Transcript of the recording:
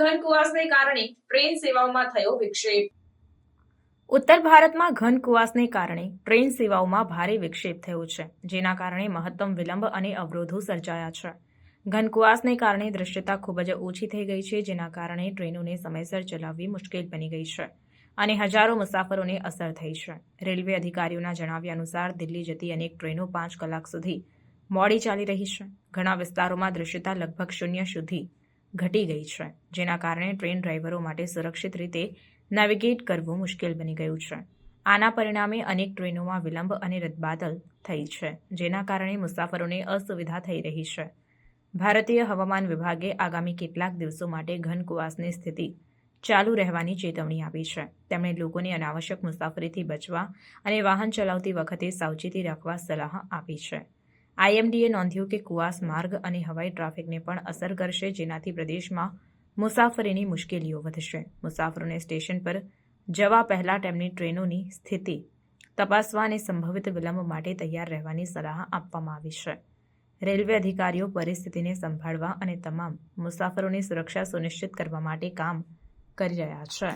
ઘન કારણે ટ્રેન સેવાઓમાં થયો વિક્ષેપ. ઉત્તર ભારતમાં ઘન કુવાસને કારણે ટ્રેન સેવાઓમાં ભારે વિક્ષેપ થયો છે, જેના કારણે મહત્તમ વિલંબ અને અવરોધો સર્જાયા છે. ઘન કુવાસને કારણે દૃશ્યતા ખૂબ જ ઓછી થઈ ગઈ છે, જેના કારણે ટ્રેનોને સમયસર ચલાવવી મુશ્કેલ બની ગઈ છે અને હજારો મુસાફરોને અસર થઈ છે. રેલવે અધિકારીઓના જણાવ્યા અનુસાર, દિલ્હી જતી અનેક ટ્રેનો પાંચ કલાક સુધી મોડી ચાલી રહી છે. ઘણા વિસ્તારોમાં દૃશ્યતા લગભગ શૂન્ય સુધી ઘટી ગઈ છે, જેના કારણે ટ્રેન ડ્રાઈવરો માટે સુરક્ષિત રીતે નેવિગેટ કરવું મુશ્કેલ બની ગયું છે. આના પરિણામે અનેક ટ્રેનોમાં વિલંબ અને રદબાદલ થઈ છે, જેના કારણે મુસાફરોને અસુવિધા થઈ રહી છે. ભારતીય હવામાન વિભાગે આગામી કેટલાક દિવસો માટે ઘન કુવાસની સ્થિતિ ચાલુ રહેવાની ચેતવણી આપી છે. તેમણે લોકોને અનાવશ્યક મુસાફરીથી બચવા અને વાહન ચલાવતી વખતે સાવચેતી રાખવા સલાહ આપી છે. આઈએમડીએ નોંધ્યું કે કુવાસ માર્ગ અને હવાઈ ટ્રાફિકને પણ અસર કરશે, જેનાથી પ્રદેશમાં મુસાફરીની મુશ્કેલીઓ વધશે. મુસાફરોને સ્ટેશન પર જવા પહેલાં તેમની ટ્રેનોની સ્થિતિ તપાસવા અને સંભવિત વિલંબ માટે તૈયાર રહેવાની સલાહ આપવામાં આવી છે. રેલવે અધિકારીઓ પરિસ્થિતિને સંભાળવા અને તમામ મુસાફરોની સુરક્ષા સુનિશ્ચિત કરવા માટે કામ કરી રહ્યા છે.